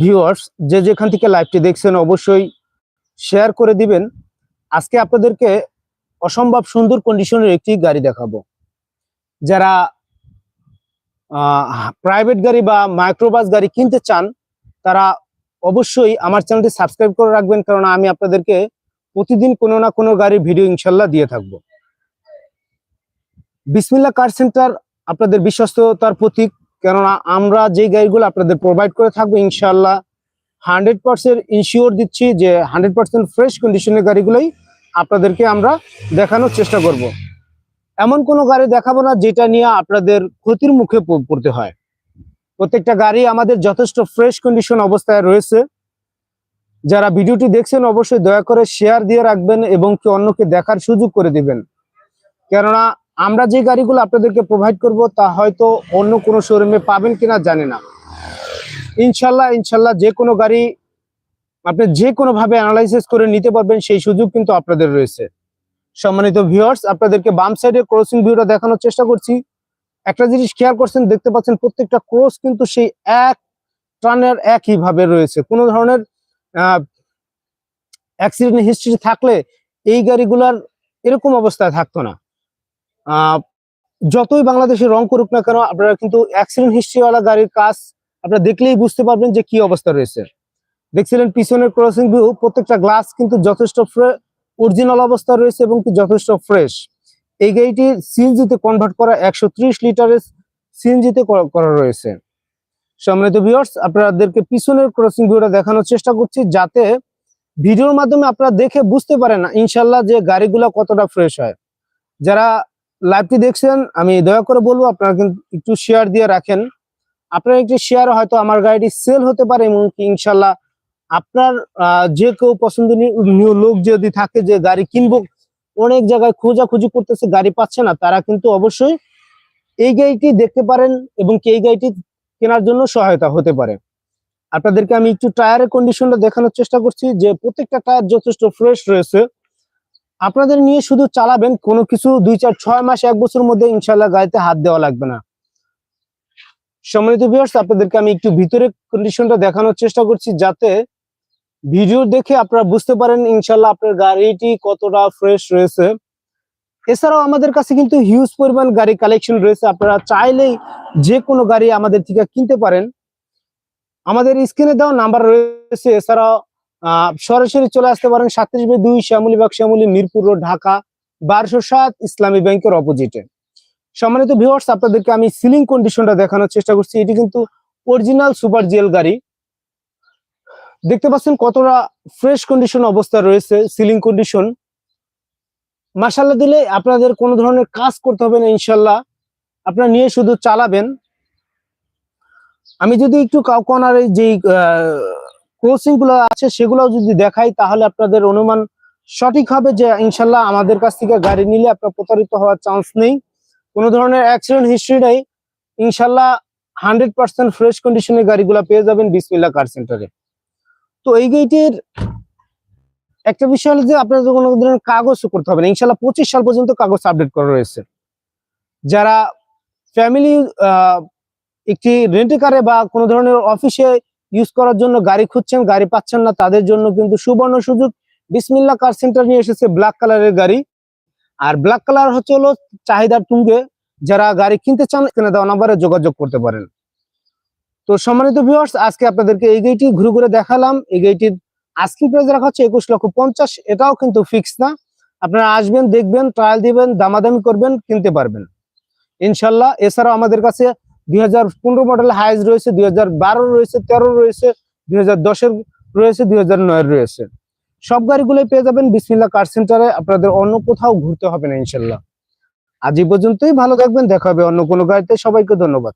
Viewers যে যেখান থেকে লাইভটি দেখছেন, অবশ্যই শেয়ার করে দিবেন। আজকে আপনাদেরকে অসম্ভব সুন্দর কন্ডিশনের একটি গাড়ি দেখাবো। যারা প্রাইভেট গাড়ি বা মাইক্রোবাস গাড়ি কিনতে চান, তারা অবশ্যই আমার চ্যানেলটি সাবস্ক্রাইব করে রাখবেন কারণ আমি আপনাদেরকে প্রতিদিন কোনো না কোনো গাড়ির ভিডিও ইনশাল্লাহ দিয়ে থাকব। বিসমিল্লা কার সেন্টার আপনাদের বিশ্বস্ততার প্রতীক। কেননা আমরা যে গাড়িগুলো আপনাদের প্রোভাইড করে থাকব ইনশাল্লাহ হান্ড্রেড পার্সেন্ট ইনশিওর দিচ্ছি যে হান্ড্রেড পার্সেন্ট ফ্রেশ কন্ডিশনের গাড়িগুলোই আপনাদেরকে আমরা দেখানোর চেষ্টা করব। এমন কোনো গাড়ি দেখাবো না যেটা নিয়ে আপনাদের ক্ষতির মুখে পড়তে হয়। প্রত্যেকটা গাড়ি আমাদের যথেষ্ট ফ্রেশ কন্ডিশন অবস্থায় রয়েছে। যারা ভিডিওটি দেখছেন অবশ্যই দয়া করে শেয়ার দিয়ে রাখবেন এবং কি অন্যকে দেখার সুযোগ করে দিবেন। কেননা আমরা যে গাড়িগুলো আপনাদেরকে প্রোভাইড করব তা হয়তো অন্য কোনো শোরুমে পাবেন কিনা জানি না। ইনশাল্লাহ ইনশাল্লাহ যে কোনো গাড়ি আপনি যে কোনো ভাবে অ্যানালাইসিস করে নিতে পারবেন, সেই সুযোগ কিন্তু আপনাদের রয়েছে। সম্মানিত ভিউয়ার্স আপনাদেরকে বাম সাইডে ক্রসিং ভিউটা দেখানোর চেষ্টা করছি। একটা জিনিস খেয়াল করছেন, দেখতে পাচ্ছেন প্রত্যেকটা ক্রস কিন্তু সেই এক টানের একই ভাবে রয়েছে। কোনো ধরনের অ্যাক্সিডেন্ট হিস্ট্রি থাকলে এই গাড়িগুলার এরকম অবস্থায় থাকতো না। যতই বাংলাদেশে রং করুক না কেন, আপনারা কিন্তু অ্যাক্সিডেন্ট হিস্ট্রিওয়ালা গাড়ির কাজ আপনারা দেখলেই বুঝতে পারবেন যে কি অবস্থা রয়েছে। দেখছিলেন পিছনের ক্রসিং ভিউ প্রত্যেকটা গ্লাস কিন্তু যথেষ্ট অরিজিনাল অবস্থা রয়েছে এবং যথেষ্ট ফ্রেশ এই গাড়িটি সিএনজিতে কনভার্ট করা একশো ত্রিশ লিটারের সিএনজিতে করা রয়েছে। সম্মানিত ভিউয়ার্স আপনাদেরকে পিছনের ক্রসিং ভিউটা দেখানোর চেষ্টা করছি যাতে ভিডিওর মাধ্যমে আপনারা দেখে বুঝতে পারেন ইনশাল্লাহ যে গাড়িগুলো কতটা ফ্রেশ হয়। যারা লাইভটি দেখছেন, আমি দয়া করে বলব আপনারা কিন্তু একটু শেয়ার দিয়ে রাখেন। আপনার একটি শেয়ার হয়তো আমার গাড়িটি সেল হতে পারে এবং ইনশাল্লাহ আপনার যে কেউ পছন্দনীয় লোক যদি থাকে যে গাড়ি কিনবো, অনেক জায়গায় খোঁজাখুঁজি করতেছে, গাড়ি পাচ্ছে না, তারা কিন্তু অবশ্যই এই গাড়িটি দেখতে পারেন এবং কি এই গাড়িটি কেনার জন্য সহায়তা হতে পারে। আপনাদেরকে আমি একটু টায়ারের কন্ডিশনটা দেখানোর চেষ্টা করছি, যে প্রত্যেকটা টায়ার যথেষ্ট ফ্রেশ রয়েছে। আপনাদের নিয়ে শুধু চালাবেন, কোনো কিছু দুই চার ছয় মাস, এক বছরের মধ্যে ইনশাল্লাহ গাড়িতে হাত দেওয়া লাগবে না। সম্মানিত ভিউয়ার্স আপনাদেরকে আমি একটু ভিতরে কন্ডিশনটা দেখানোর চেষ্টা করছি যাতে ভিডিও দেখে আপনারা বুঝতে পারেন ইনশাল্লাহ আপনার গাড়িটি কতটা ফ্রেশ রয়েছে। এছাড়াও আমাদের কাছে কিন্তু হিউজ পরিমাণ গাড়ি কালেকশন রয়েছে। আপনারা চাইলেই যে কোনো গাড়ি আমাদের থেকে কিনতে পারেন। আমাদের স্ক্রিনে দেওয়া নাম্বার রয়েছে। এছাড়াও সরাসরি চলে আসতে পারেন সাতত্রিশ বাই দুই শ্যামলীবাগ শ্যামলী মিরপুর রোড, ঢাকা, বারোশো সাত ইসলামী ব্যাংকের অপোজিটে সম্মানিত ভিউয়ার্স আপনাদেরকে আমি সিলিং কন্ডিশনটা দেখানোর চেষ্টা করছি। এটি কিন্তু অরিজিনাল সুপার জিএল গাড়ি। দেখতে পাচ্ছেন কতটা ফ্রেশ কন্ডিশন অবস্থা রয়েছে সিলিং কন্ডিশন মাসাল্লাহ দিলে আপনাদের কোনো ধরনের কাজ করতে হবে না ইনশাল্লাহ আপনারা নিয়ে শুধু চালাবেন। আমি যদি একটু কর্নারে যে কোচিংগুলো আছে সেগুলো যদি দেখাই, তাহলে আপনাদের অনুমান সঠিক হবে যে ইনশাল্লাহ আমাদের কাছ থেকে গাড়ি নিলে আপনার প্রতারিত হওয়ার চান্স নেই। কোনো ধরনের অ্যাক্সিডেন্ট হিস্ট্রি নেই। ইনশাল্লাহ হান্ড্রেড পার্সেন্ট ফ্রেশ কন্ডিশনের গাড়িগুলো পেয়ে যাবেন বিসমিল্লা কার সেন্টারে তো এই গেটের একটা বিষয় হলো যে আপনাদের কোনো ধরনের কাগজ করতে হবে না। ইনশাল্লাহ পঁচিশ সাল পর্যন্ত কাগজ আপডেট করা রয়েছে। যারা ফ্যামিলি একটি রেন্টে কারে বা কোনো ধরনের অফিসে ইউজ করার জন্য গাড়ি খুঁজছেন, গাড়ি পাচ্ছেন না, তাদের জন্য কিন্তু সুবর্ণ সুযোগ। বিসমিল্লা কার সেন্টার নিয়ে এসেছে ব্ল্যাক কালারের গাড়ি। আর ব্ল্যাক কালার হচ্ছে হলো চাহিদার তুঙ্গে। যারা গাড়ি কিনতে চান এখানে দেওয়া নাম্বারে যোগাযোগ করতে পারেন। তো সম্মানিত ভিউয়ার্স আজকে আপনাদেরকে এই গাড়িটি ঘুরে ঘুরে দেখালাম। এই গাড়িটির আজকে প্রাইস রাখা হচ্ছে একুশ লক্ষ পঞ্চাশ। এটাও কিন্তু ফিক্স না। আপনারা আসবেন, দেখবেন ট্রায়াল দিবেন, দামাদামি করবেন, কিনতে পারবেন। ইনশাল্লাহ, এছাড়াও আমাদের কাছে দুই হাজার পনেরো মডেল হাইজ রয়েছে, দুই হাজার বারো রয়েছে, তেরো রয়েছে, দুই হাজার দশের রয়েছে, দুই হাজার রয়েছে। সব গাড়িগুলোই পেয়ে যাবেন বিসমিল্লা কার সেন্টারে আপনাদের অন্য কোথাও ঘুরতে হবে না, ইনশাল্লাহ। আজ পর্যন্তই, ভালো থাকবেন, দেখা হবে অন্য কোনো গাড়িতে। সবাইকে ধন্যবাদ।